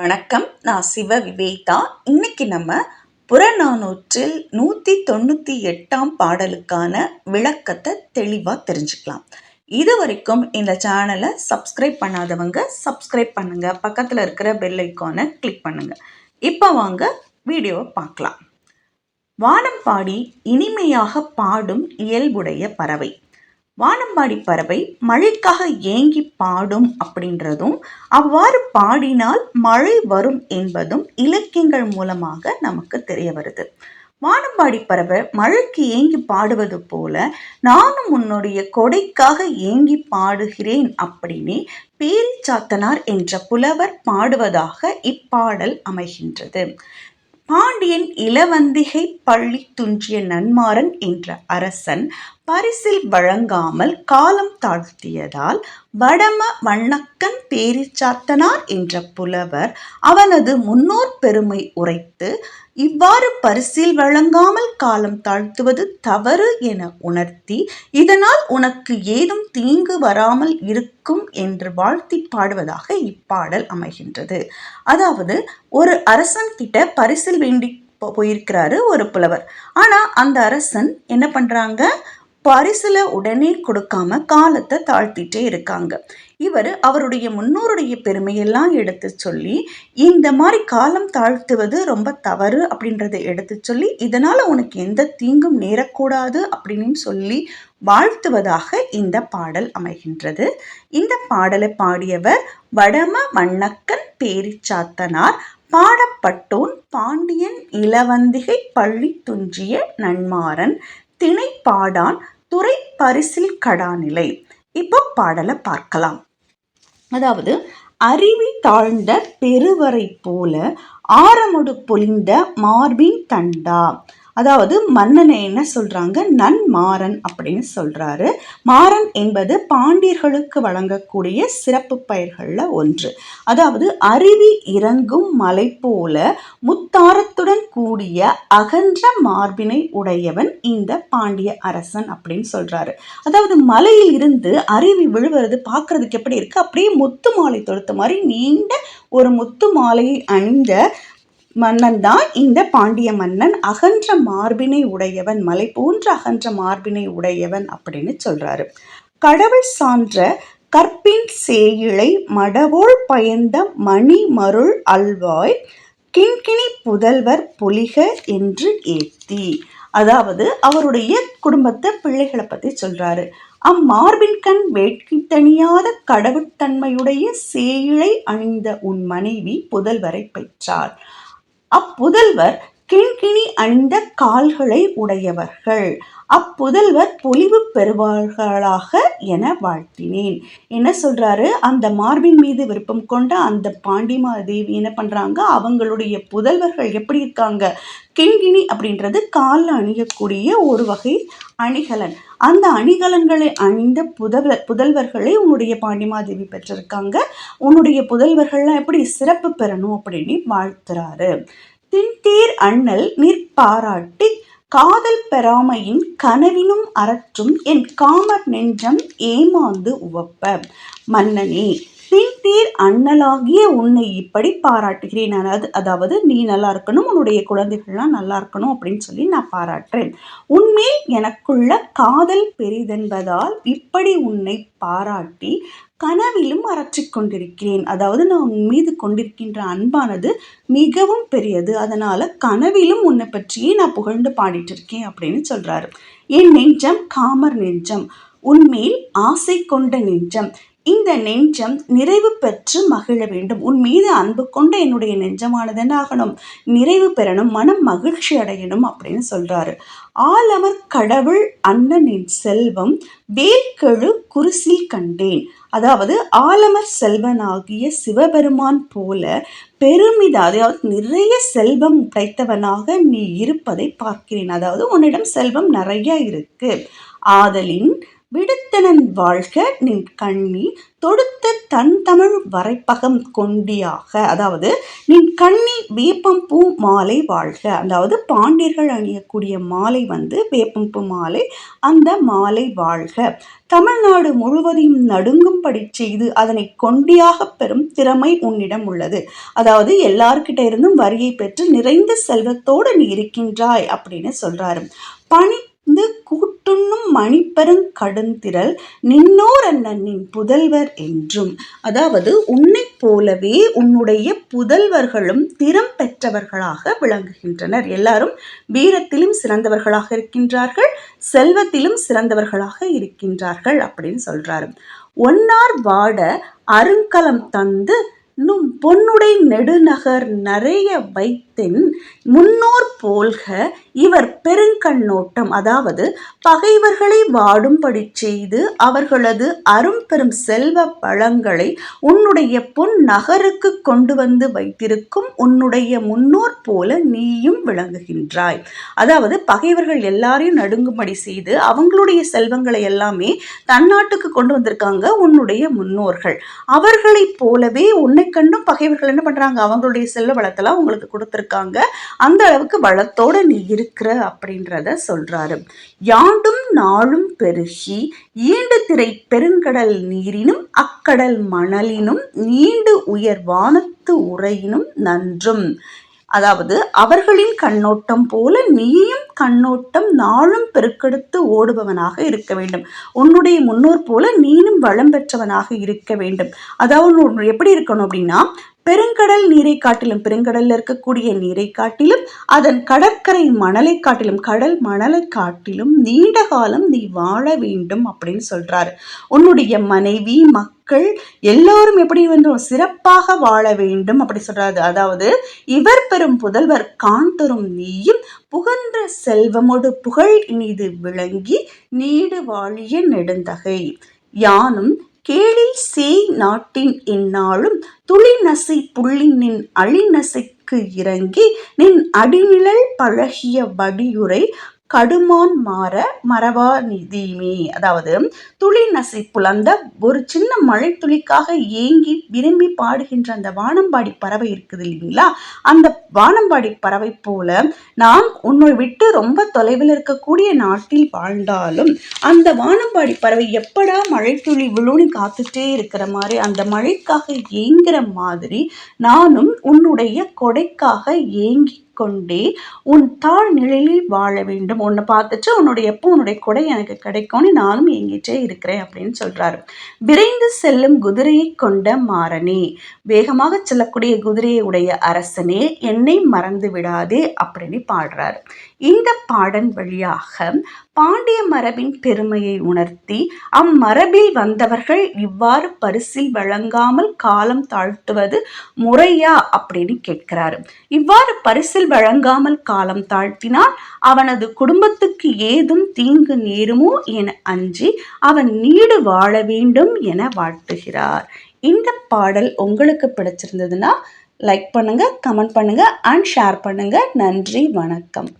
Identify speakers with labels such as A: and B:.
A: வணக்கம். நான் சிவ விவேதா இன்னைக்கு நம்ம புறநானூற்றில் நூற்றி தொண்ணூற்றி எட்டாம் பாடலுக்கான விளக்கத்தை தெளிவாக தெரிஞ்சுக்கலாம். இது வரைக்கும் இந்த சேனலை சப்ஸ்கிரைப் பண்ணாதவங்க சப்ஸ்கிரைப் பண்ணுங்க. பக்கத்தில் இருக்கிற பெல் ஐக்கானை கிளிக் பண்ணுங்கள் இப்போ வாங்க வீடியோவை பார்க்கலாம். வானம் பாடி இனிமையாக பாடும் இயல்புடைய பறவை. வானம்பாடி பறவை மழைக்காக ஏங்கி பாடும் அப்படின்றதும் அவ்வாறு பாடினால் மழை வரும் என்பதும் இலக்கியங்கள் மூலமாக நமக்கு தெரிய வருது வானம்பாடி பறவை மழைக்கு ஏங்கி பாடுவது போல நானும் உன்னுடைய கொடைக்காக ஏங்கி பாடுகிறேன் அப்படின்னு பேரிச்சாத்தனார் என்ற புலவர் பாடுவதாக இப்பாடல் அமைகின்றது. பாண்டியன் இளவந்திகை பள்ளி துஞ்சிய நன்மாறன் என்ற அரசன் பரிசில் வழங்காமல் காலம் தாழ்த்தியதால் வடம வண்ணக்கன் பேரிச்சாத்தனார் என்ற புலவர் அவனது முன்னோர் பெருமை உரைத்து இவ்வாறு பரிசில் வழங்காமல் காலம் தாழ்த்துவது தவறு என உணர்த்தி இதனால் உனக்கு ஏதும் தீங்கு வராமல் இருக்கும் என்று வாழ்த்தி பாடுவதாக இப்பாடல் அமைகின்றது. அதாவது ஒரு அரசன் கிட்ட பரிசில் வேண்டி போயிருக்கிறாரு ஒரு புலவர். ஆனா அந்த அரசன் என்ன பண்றாங்க? பரிசுல உடனே கொடுக்காம காலத்தை தாழ்த்திட்டே இருக்காங்க. இவர் அவருடைய முன்னோருடைய பெருமையெல்லாம் எடுத்து சொல்லி இந்த மாதிரி காலம் தாழ்த்துவது ரொம்ப தவறு அப்படின்றத எடுத்து சொல்லி இதனால உனக்கு எந்த தீங்கும் நேரக்கூடாது அப்படின்னு சொல்லி வாழ்த்துவதாக இந்த பாடல் அமைகின்றது. இந்த பாடலை பாடியவர் வடம வண்ணக்கன் பேரிச்சாத்தனார் பாடப்பட்டோன் பாண்டியன் இளவந்திகை பள்ளி துஞ்சிய நன்மாறன் திணைப்பாடான் துறை பரிசில் கடாநிலை. இப்போ பாடலை பார்க்கலாம். அதாவது அருவி தாழ்ந்த பெருவரை போல ஆரமுடு பொழிந்த மார்பின் தண்டா. அதாவது மன்னனை என்ன சொல்றாங்க? நன்மாறன் அப்படின்னு சொல்றாரு. மாறன் என்பது பாண்டியர்களுக்கு வழங்கக்கூடிய சிறப்பு பயிர்களில் ஒன்று. அதாவது அருவி இறங்கும் மலை போல முத்தாரத்துடன் கூடிய அகன்ற மார்பினை உடையவன் இந்த பாண்டிய அரசன் அப்படின்னு சொல்றாரு. அதாவது மலையில் இருந்து அருவி விழுவது பார்க்கறதுக்கு எப்படி இருக்கு? அப்படியே முத்து மாலை தொடுத்த மாதிரி நீண்ட ஒரு முத்து மாலையை அணிந்த மன்னன் தான் இந்த பாண்டிய மன்னன். அகன்ற மார்பினை உடையவன் மலை போன்ற அகன்ற மார்பினை உடையவன் அப்படின்னு சொல்றாரு. கடவுள் சான்ற கற்பின் சேயிழை மடவோள் பயந்த மணி மருள் அல்வாய் கிண்கிணி புதல்வர் பொலிக என்று ஏத்தி. அதாவது அவருடைய குடும்பத்தை பிள்ளைகளை பத்தி சொல்றாரு. அம்மார்பின் கண் வேட்கி தணியாத கடவுட்தன்மையுடைய சேயிழை அணிந்த உன் மனைவி புதல்வரை பெற்றார் அப்புதல்வர் கிண்கிணி அணிந்த கால்களை உடையவர்கள். அப்புதல்வர் பொலிவு பெறுவார்களாக என வாழ்த்தினேன். என்ன சொல்றாரு? அந்த மார்பின் மீது விருப்பம் கொண்ட அந்த பாண்டிமா தேவி என்ன பண்றாங்க? அவங்களுடைய புதல்வர்கள் எப்படி இருக்காங்க? கிண்கிணி அப்படின்றது காலில் அணியக்கூடிய ஒரு வகை அணிகலன். அந்த அணிகலன்களை அணிந்த புதவ புதல்வர்களை உன்னுடைய பாண்டிமாதேவி பெற்றிருக்காங்க. உன்னுடைய புதல்வர்கள்லாம் எப்படி சிறப்பு பெறணும் அப்படின்னு வாழ்த்துறாரு. தின்தீர் அண்ணல் நிற்பாராட்டி காதல் பெறாமையின் கனவினும் அறற்றும் என் காமர் நெஞ்சம் ஏமாந்து உவப்ப. மன்னனே பின்தீர் அண்ணலாகிய உன்னை இப்படி பாராட்டுகிறேன். அதாவது அதாவது நீ நல்லா இருக்கணும் உன்னுடைய குழந்தைகள்லாம் நல்லா இருக்கணும் அப்படின்னு சொல்லி நான் பாராட்டுறேன். உண்மையில் எனக்குள்ள காதல் பெரிதென்பதால் இப்படி உன்னை பாராட்டி கனவிலும் அறற்றிக் கொண்டிருக்கிறேன். அதாவது நான் உன் மீது கொண்டிருக்கின்ற அன்பானது மிகவும் பெரியது. அதனால கனவிலும் உன்னை பற்றியே நான் புகழ்ந்து பாடிட்டு இருக்கேன் அப்படின்னு சொல்றாரு. என் நெஞ்சம் காமர் நெஞ்சம். உன்மேல் ஆசை கொண்ட நெஞ்சம். இந்த நெஞ்சம் நிறைவு பெற்று மகிழ வேண்டும். உன் மீது அன்பு கொண்ட என்னுடைய நெஞ்சமானது என்னாகணும் நிறைவு பெறணும் மனம் மகிழ்ச்சி அடையணும் அப்படின்னு சொல்றாரு. ஆலமர் கடவுள் அண்ணனின் செல்வம் வேல்கெழு குருசில் கண்டேன். அதாவது ஆலமர் செல்வனாகிய சிவபெருமான் போல பெருமித அதாவது நிறைய செல்வம் கிடைத்தவனாக நீ இருப்பதை பார்க்கிறேன். அதாவது உன்னிடம் செல்வம் நிறைய இருக்கு. ஆதலின் விடுத்தனன் வாழ்க நின் கண்ணி தொடுத்த தன் தமிழ் வரைப்பகம் கொண்டியாக. அதாவது நின் கண்ணி வேப்பம்பூ மாலை வாழ்க. அதாவது பாண்டியர்கள் அணியக்கூடிய மாலை வந்து வேப்பம்பூ மாலை அந்த மாலை வாழ்க. தமிழ்நாடு முழுவதையும் நடுங்கும்படி செய்து அதனை கொண்டியாக பெறும் திறமை உன்னிடம் உள்ளது. அதாவது எல்லார்கிட்ட இருந்தும் வரியை பெற்று நிறைந்த செல்வத்தோடு நீ இருக்கின்றாய் அப்படின்னு சொல்றாரு. பணி இந்த கூட்டுண்ணும் மணிப்பெருங் கடுந்திரல் நின்னோர் அண்ணனின் புதல்வர் என்றும். அதாவது உன்னை போலவே உன்னுடைய புதல்வர்களும் திறம் பெற்றவர்களாக விளங்குகின்றனர். எல்லாரும் வீரத்திலும் சிறந்தவர்களாக இருக்கின்றார்கள் செல்வத்திலும் சிறந்தவர்களாக இருக்கின்றார்கள் அப்படின்னு சொல்றாரு. ஒன்னார் வாட அருங்கலம் தந்து நும் பொன்னுடை நெடுநகர் நிறைய தென் முன்னோர் போல்க இவர் பெருங்கண்ணோட்டம் அதாவது பகைவர்களை வாடும்படி செய்து அவர்களது அரும்பெரும் செல்வ பழங்களை உன்னுடைய பொன் நகருக்கு கொண்டு வந்து வைத்திருக்கும் உன்னுடைய முன்னோர் போல நீயும் விளங்குகின்றாய். அதாவது பகைவர்கள் எல்லாரையும் நடுங்கும்படி செய்து அவங்களுடைய செல்வங்களை எல்லாமே தன்னாட்டுக்கு கொண்டு வந்திருக்காங்க உன்னுடைய முன்னோர்கள். அவர்களைப் போலவே உன்னை கண்டும் பகைவர்கள் என்ன பண்றாங்க? அவங்களுடைய செல்வ வளத்தெல்லாம் உங்களுக்கு இருக்காங்க. அந்த அளவுக்கு வளத்தோட நீ இருக்கிற அப்படின்றத சொல்றாரு. யாண்டும் நாளும் பெருகி ஈண்டு திரை பெருங்கடல் நீரினும் அக்கடல் மணலினும் நீண்டு உயர் வானத்து உரையினும் நன்றும். அதாவது அவர்களின் கண்ணோட்டம் போல நீயும் கண்ணோட்டம் நாளும் பெருக்கெடுத்து ஓடுபவனாக இருக்க வேண்டும். உன்னுடைய முன்னோர் போல நீனும் வளம் பெற்றவனாக இருக்க வேண்டும். அதாவது எப்படி இருக்கணும் அப்படின்னா பெருங்கடல் நீரை காட்டிலும் பெருங்கடல்ல இருக்கக்கூடிய நீரை காட்டிலும் அதன் கடற்கரை மணலை காட்டிலும் கடல் மணலை காட்டிலும் நீண்ட காலம் நீ வாழ வேண்டும் அப்படின்னு சொல்றாரு. உன்னுடைய மனைவி மக்கள் எல்லோரும் எப்படி வந்து சிறப்பாக வாழ வேண்டும் அப்படி சொல்றாரு. அதாவது இவர் பெறும் புதல்வர் காண் தரும் நீயும் புகன்ற செல்வமோடு புகழ் இனிது விளங்கி நீடு வாழிய நெடுந்தகை. யானும் கேளில் சேய் நாட்டின் இந்நாளும் துளி நசை புள்ளினின் அழிநசைக்கு இறங்கி நின் அடிநிழல் பழகிய வடியுரை கடுமான் மாற மரபா நிதியுமே அதாவது துளி நசை அந்த ஒரு சின்ன மழை துளிக்காக ஏங்கி விரும்பி பாடுகின்ற அந்த வானம்பாடி பறவை இருக்குது இல்லைங்களா? அந்த வானம்பாடி பறவை போல நாம் உன்னை விட்டு ரொம்ப தொலைவில் இருக்கக்கூடிய நாட்டில் வாழ்ந்தாலும் அந்த வானம்பாடி பறவை எப்படா மழை துளி விழுன்னு காத்துட்டே இருக்கிற மாதிரி அந்த மழைக்காக ஏங்குற மாதிரி நானும் உன்னுடைய கொடைக்காக ஏங்கி கொண்டே உன் தாழ் நிழலில் வாழ வேண்டும். உன்னை பார்த்துட்டு உன்னுடைய எப்போ உன்னுடைய கொடை எனக்கு கிடைக்கும்னு நானும் எங்கிட்டே இருக்கிறேன் அப்படின்னு சொல்றாரு. விரைந்து செல்லும் குதிரையை கொண்ட மாறனே வேகமாக செல்லக்கூடிய குதிரையை உடைய அரசனே என்னை மறந்து விடாதே அப்படின்னு பாடுறாரு. இந்த பாடல் வழியாக பாண்டிய மரபின் பெருமையை உணர்த்தி அம்மரபில் வந்தவர்கள் இவ்வாறு பரிசில் வழங்காமல் காலம் தாழ்த்துவது முறையா அப்படின்னு கேட்கிறாரு. இவ்வாறு பரிசில் வழங்காமல் காலம் தாழ்த்தினால் அவனது குடும்பத்துக்கு ஏதும் தீங்கு நேருமோ என அஞ்சி அவன் நீடு வாழ வேண்டும் என வாழ்த்துகிறார். இந்த பாடல் உங்களுக்கு பிடிச்சிருந்ததுன்னா லைக் பண்ணுங்க கமெண்ட் பண்ணுங்க அண்ட் ஷேர் பண்ணுங்க. நன்றி வணக்கம்.